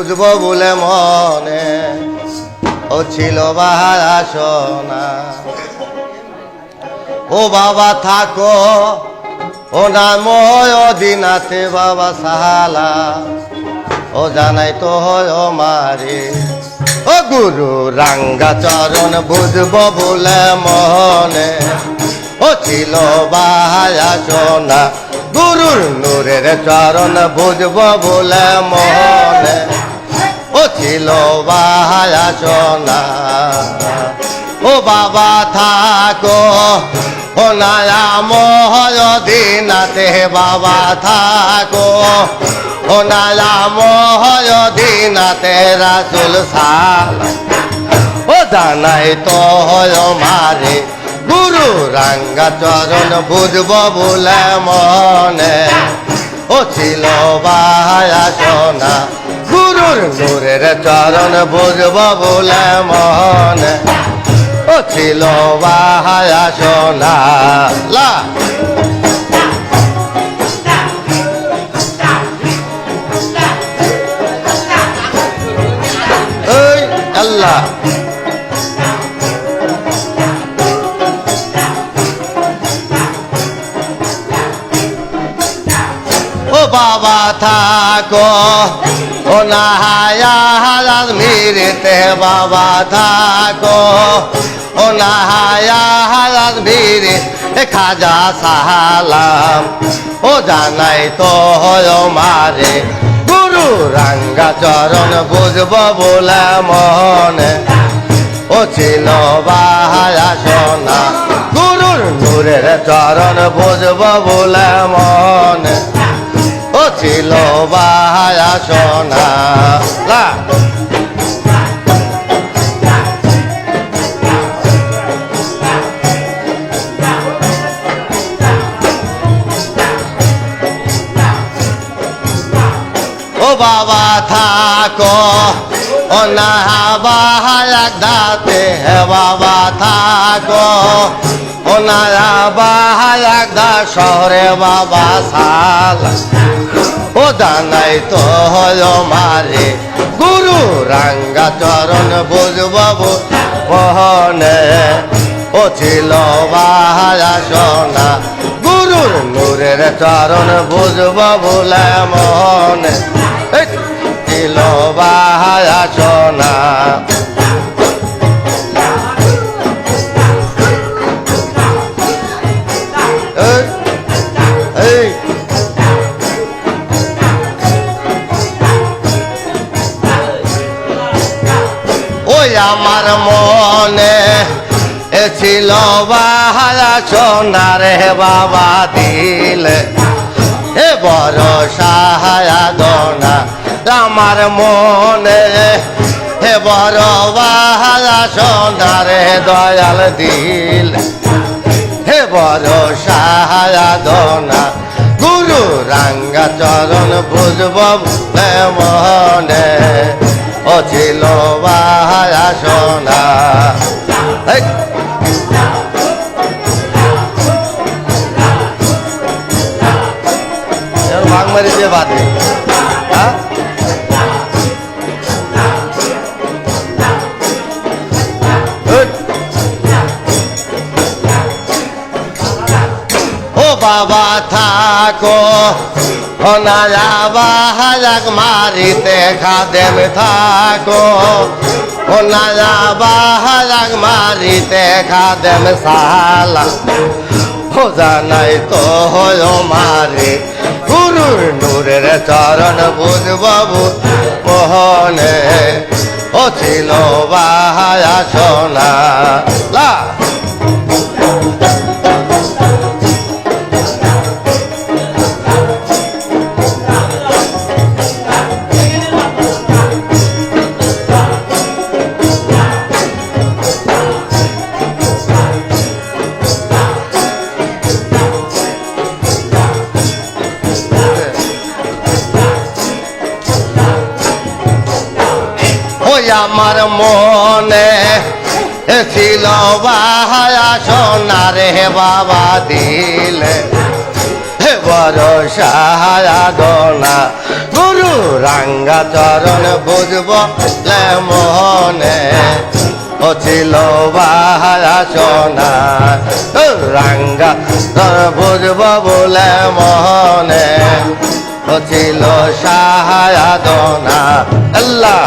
বুঝব বলে মনে ও ছিল বাহারা ও বাবা থাকো, ও নাময় দিনাতে বাবা সাহালা। ও জানাই তো হয় মারে। ও গুরু রাঙ্গা চরণ বুঝব বলে মনে ও ছিল বাহায়া সোনা গুরুর নূরের চরণ বুঝব বলে মনে ছিল বাহায়া সোনা ও বাবা, থাকো। ও নায়া মহয় দিনাতে বাবা, থাকো। ও নায়া মহয় দিনাতে রাসুল সাল ও জানাই তো মারে, গুরু রাঙ্গা চরণ বুঝব বলে মনে। ও ছিল গুরুর নূরের চরণ বুঝব বলে মন। ও ছিল বাহায়া সোনা। লা। বাবা থাকো। ও নাহায়া মিরিতে বাবা থাকো। ও নাহায়া মিরি খাজা সাহালাম। ও জানাই তো হয় মারে গুরু রাঙ্গা চরণ বুঝব বলে মনে। ও ছিল সোনা গুরুর নূরের চরণ বুঝব বলে মনে। ছিল বাহায়া সোনা লা। বাবা, থাকো। ও না বাহায়াক দাতে হে বাবা, থাকো। ও না বাহায়াক দা শহরে বাবা, সাল। ও জানাই তো হয় মারে। গুরু রাঙ্গা চরণ বুঝব বহনে। ও ছিল বাহায়া সোনা। গুরুর নূরের চরণ বুঝব বলে মনে এই ছিল বাহায়া সোনা। আমার মনে এ ছিল বাহারা সোনার হে বাবা দিলে। হে বড় সাহায়া গনা আমার মনে। হে বড় বাহারা সোনার হে দয়াল দিল। হে বড় সাহায়া দনা গুরু রাঙ্গা চরণ বুঝব মনে। ও ছিল বাহায়া সোনা বাবা থাকো। ও নায়া বাহাজাক মারিতে খাদেম থাকো। ও নায়া বাহাজাক মারিতে খাদেম সালা। ও জানাই তো হয় মারে। গুরুর নূরের চরণ বুঝবাবু মোহনে। ও ছিল বাহায়া সোনা। আমার মনে ছিল বাহায়া হে বাবা দিলে। বড় সাহাদনা গুরু রাঙ্গা চরণ বুঝব লে মোহনে ও ছিল বাহারা সোনা, রাঙ্গা চরণ বুঝব বলে মোহনে ও ছিল সাহাদনা আল্লাহ